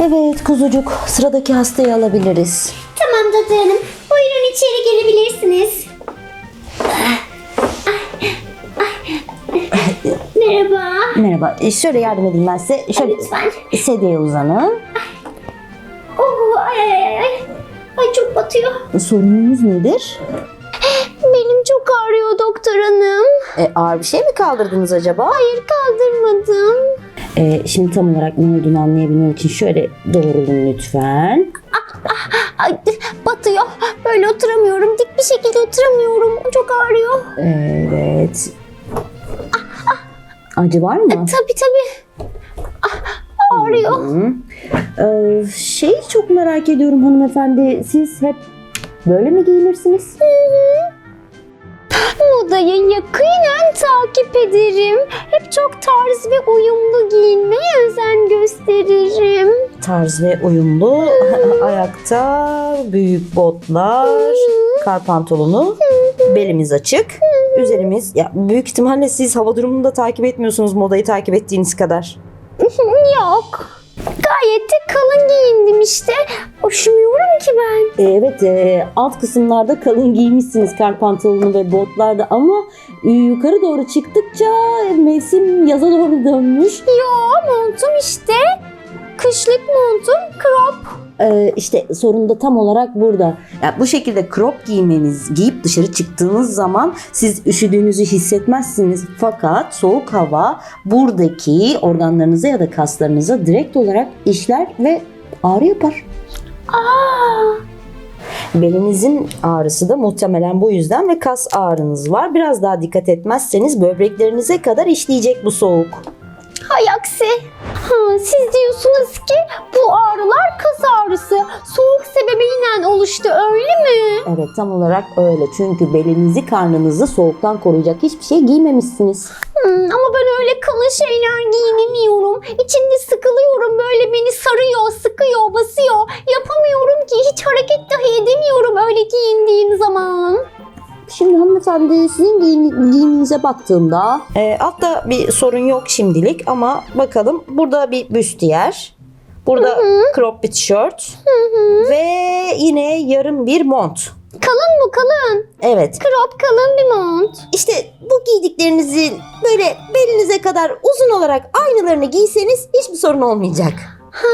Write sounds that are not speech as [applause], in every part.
Evet kuzucuk sıradaki hastayı alabiliriz. Tamam Dadı Hanım. Buyurun içeri gelebilirsiniz. Merhaba. Merhaba. E, şöyle yardım edeyim ben size. Şöyle Lütfen. sedyeye uzanın. Oh, ay ay ay ay. Ay çok batıyor. Sorununuz nedir? Benim çok ağrıyor doktor hanım. E, ağır bir şey mi kaldırdınız acaba? Hayır kaldırmadım. E, şimdi tam olarak ne olduğunu anlayabilmem için şöyle doğrulun lütfen. Ay batıyor. Böyle oturamıyorum. Dik bir şekilde oturamıyorum. Çok ağrıyor. Evet. Acı var mı? Tabii tabii. Ah, ağrıyor. Hı. Ee, şey çok merak ediyorum hanımefendi. Siz hep böyle mi giyinirsiniz? Modayı yakinen takip ederim. Hep çok tarz ve uyumlu giyinmeye özen gösteririm. Tarz ve uyumlu. [laughs] Ayakta büyük botlar, kar pantolonu, belimiz açık. Üzerimiz ya büyük ihtimalle siz hava durumunu da takip etmiyorsunuz modayı takip ettiğiniz kadar. [laughs] Yok. Gayet de kalın giyindim işte. Üşümüyorum ki ben. Ee, Evet e, alt kısımlarda kalın giymişsiniz kar pantolonu ve botlarda ama e, yukarı doğru çıktıkça mevsim yaza doğru dönmüş. Yo montum işte. Kışlık montum crop. Ee, işte sorun da tam olarak burada. Ya bu şekilde crop giymeniz, giyip dışarı çıktığınız zaman siz üşüdüğünüzü hissetmezsiniz. Fakat soğuk hava buradaki organlarınıza ya da kaslarınıza direkt olarak işler ve ağrı yapar. Aa, Belinizin ağrısı da muhtemelen bu yüzden ve kas ağrınız var. Biraz daha dikkat etmezseniz böbreklerinize kadar işleyecek bu soğuk. hay aksi. Ha, siz diyorsunuz ki bu Evet tam olarak öyle. Çünkü belinizi karnınızı soğuktan koruyacak hiçbir şey giymemişsiniz. Hmm, ama ben öyle kalın şeyler giyinemiyorum. İçinde sıkılıyorum böyle beni sarıyor, sıkıyor, basıyor. Yapamıyorum ki hiç hareket dahi edemiyorum öyle giyindiğim zaman. Şimdi hanımefendi sizin giyin, giyiminize baktığımda e, altta bir sorun yok şimdilik ama bakalım burada bir büstiyer. Burada crop bir tişört ve yine yarım bir mont. Kalın bu kalın. Evet Crop kalın bir mont. işte bu giydiklerinizin böyle belinize kadar uzun olarak aynılarını giyseniz hiçbir sorun olmayacak. Ha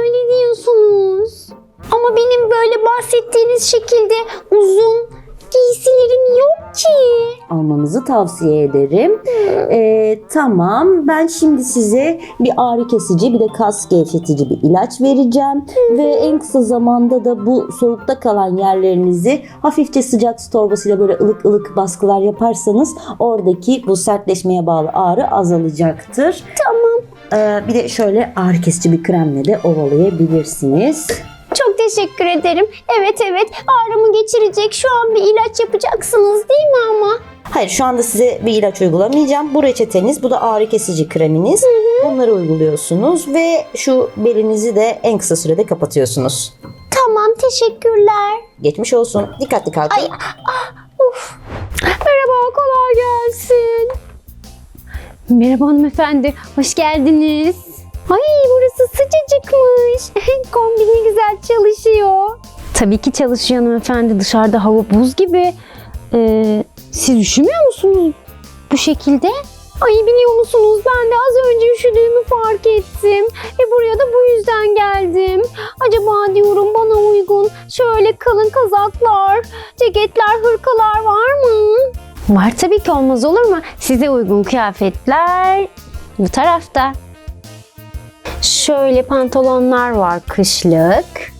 öyle diyorsunuz. Ama benim böyle bahsettiğiniz şekilde uzun giysilerim yok ki. almanızı tavsiye ederim. Ee, tamam ben şimdi size bir ağrı kesici bir de kas gevşetici bir ilaç vereceğim. Ve en kısa zamanda da bu soğukta kalan yerlerinizi hafifçe sıcak su torbasıyla böyle ılık ılık baskılar yaparsanız oradaki bu sertleşmeye bağlı ağrı azalacaktır. Tamam. Ee, bir de şöyle ağrı kesici bir kremle de ovalayabilirsiniz. Teşekkür ederim. Evet evet ağrımı geçirecek şu an bir ilaç yapacaksınız değil mi ama? Hayır şu anda size bir ilaç uygulamayacağım. Bu reçeteniz, bu da ağrı kesici kreminiz. Bunları uyguluyorsunuz ve şu belinizi de en kısa sürede kapatıyorsunuz. Tamam teşekkürler. Geçmiş olsun. Dikkatli kalkın. Ay ah, uf. Merhaba kolay gelsin. Merhaba hanımefendi hoş geldiniz. Ay burası sıcacıkmış. [laughs] Kombini güzel çalışıyor. Tabii ki çalışıyor hanımefendi. Dışarıda hava buz gibi. Ee, siz üşümüyor musunuz bu şekilde? Ay biliyor musunuz ben de az önce üşüdüğümü fark ettim. Ve buraya da bu yüzden geldim. Acaba diyorum bana uygun şöyle kalın kazaklar, ceketler, hırkalar var mı? Var tabii ki olmaz olur mu? Size uygun kıyafetler bu tarafta. Şöyle pantolonlar var kışlık.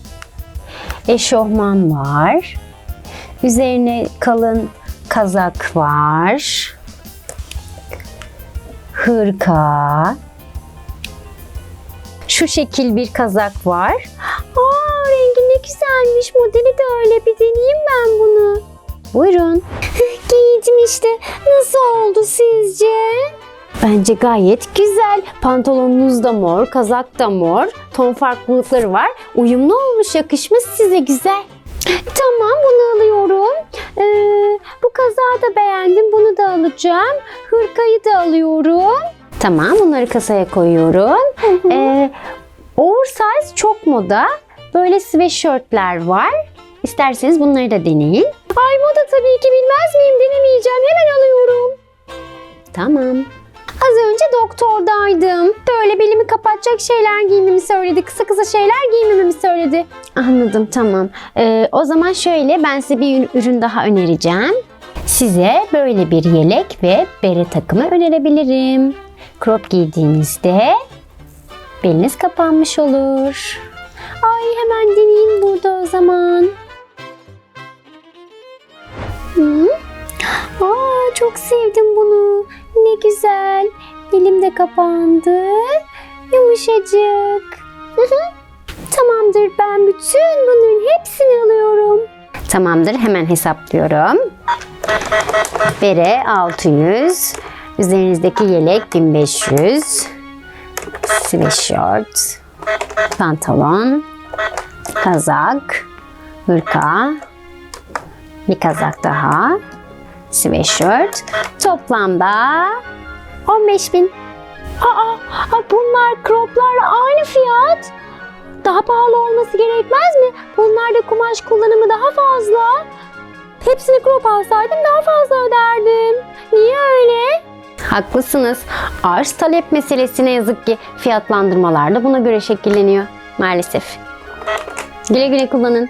Eşofman var. Üzerine kalın kazak var. Hırka. Şu şekil bir kazak var. Aa rengi ne güzelmiş. Modeli de öyle. Bir deneyeyim ben bunu. Buyurun. [laughs] Giydim işte. Nasıl oldu sizce? Bence gayet güzel. Pantolonunuz da mor, kazak da mor. Ton farklılıkları var. Uyumlu olmuş, yakışmış size güzel. Tamam bunu alıyorum. Ee, bu kazağı da beğendim. Bunu da alacağım. Hırkayı da alıyorum. Tamam bunları kasaya koyuyorum. Ee, Oversize çok moda. Böyle sweatshirtler var. İsterseniz bunları da deneyin. Ay moda tabii ki bilmez miyim? Denemeyeceğim. Hemen alıyorum. Tamam. Doktordaydım. Böyle belimi kapatacak şeyler giymemi söyledi. Kısa kısa şeyler giymememi söyledi. Anladım tamam. Ee, o zaman şöyle ben size bir ürün daha önereceğim. Size böyle bir yelek ve bere takımı önerebilirim. Crop giydiğinizde beliniz kapanmış olur. Ay hemen deneyeyim burada o zaman. Hı? Aa, çok sevdim bunu. Ne güzel. Elim de kapandı. Yumuşacık. [laughs] Tamamdır ben bütün bunların hepsini alıyorum. Tamamdır hemen hesaplıyorum. Bere 600. Üzerinizdeki yelek 1500. Sweatshirt. Pantolon. Kazak. Hırka. Bir kazak daha. Sweatshirt. Toplamda 15 bin. Aa, aa, bunlar croplarla aynı fiyat. Daha pahalı olması gerekmez mi? Bunlarda kumaş kullanımı daha fazla. Hepsini crop alsaydım daha fazla öderdim. Niye öyle? Haklısınız. Arz talep meselesi ne yazık ki fiyatlandırmalar da buna göre şekilleniyor maalesef. Güle güle kullanın.